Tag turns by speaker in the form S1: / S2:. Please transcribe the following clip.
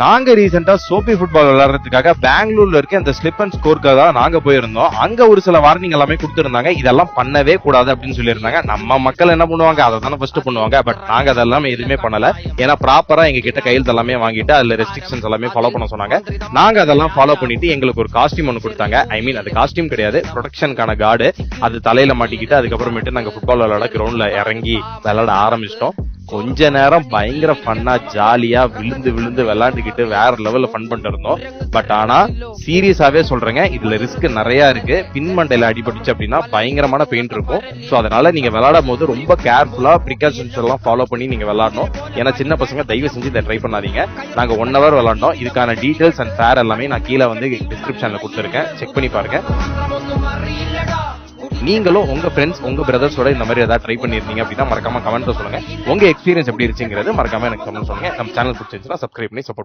S1: நாங்க ரீசெண்டா சோபி ஃபுட்பால் விளையாடுறதுக்காக பெங்களூர்ல இருக்க அந்த ஸ்லிப் அண்ட் ஸ்கோர்க்காக நாங்க போயிருந்தோம். அங்க ஒரு சில வார்னிங் எல்லாமே கொடுத்துருந்தாங்க. இதெல்லாம் பண்ணவே கூடாது அப்படின்னு சொல்லியிருந்தாங்க. நம்ம மக்கள் என்ன பண்ணுவாங்க? அதை தானே ஃபர்ஸ்ட் பண்ணுவாங்க. பட் நாங்க அதெல்லாம் எதுவுமே பண்ணல. ஏன்னா ப்ராப்பரா எங்க கிட்ட கையில் எல்லாமே வாங்கிட்டு அதுல ரெஸ்ட்ரிக்ஷன்ஸ் எல்லாமே ஃபாலோ பண்ண சொன்னாங்க. நாங்க அதெல்லாம் ஃபாலோ பண்ணிட்டு எங்களுக்கு ஒரு காஸ்டியூம் ஒன்று கொடுத்தாங்க. ஐ மீன் அது காஸ்டியூம் கிடையாது. ப்ரொடக்ஷனுக்கான கார்டு அது தலையில மாட்டிக்கிட்டு அதுக்கப்புறமேட்டு நாங்க ஃபுட்பால் விளையாட கிரவுண்ட்ல இறங்கி விளையாட ஆரம்பிச்சிட்டோம். கொஞ்ச நேரம் பயங்கர ஃபன்னா ஜாலியா விழுந்து விழுந்து விளாண்டுக்கிட்டு வேற லெவல்ல ஃபன் பண்ணிட்டு இருந்தோம். பட் ஆனா சீரியஸாவே சொல்றேங்க இதுல ரிஸ்க் நிறைய இருக்கு. பின்மண்டையில அடிபட்டுச்சு அப்படின்னா பயங்கரமான பெயின் இருக்கும். சோ அதனால நீங்க விளாடும் போது ரொம்ப கேர்ஃபுல்லா ப்ரிகாஷன்ஸ் எல்லாம் ஃபாலோ பண்ணி நீங்க விளாடணும் ஏன்னா சின்ன பசங்க தயவு செஞ்சு இதை ட்ரை பண்ணாதீங்க. நாங்க ஒன் ஹவர் விளாண்டோம் இதுக்கான டீட்டெயில்ஸ் அண்ட் ஃபேர் எல்லாமே நான் கீழே வந்து டிஸ்கிரிப்ஷன்ல கொடுத்துருக்கேன். செக் பண்ணி பாருங்க. நீங்களும் உங்க ஃப்ரெண்ட்ஸ் உங்க பிரதர்ஸோட இந்த மாதிரி ஏதாவது ட்ரை பண்ணிருந்தீங்க அப்படின்னா மறக்காம கமெண்ட்ல சொல்லுங்க. உங்க எக்ஸ்பீரியன்ஸ் எப்படி இருந்துச்சுங்கிறது மறக்காம எனக்கு கமெண்ட் சொல்லுங்க. நம்ம சேனல் பிடிச்சிருந்துச்சுன்னா சப்ஸ்கிரைப் பண்ணி சப்போர்ட்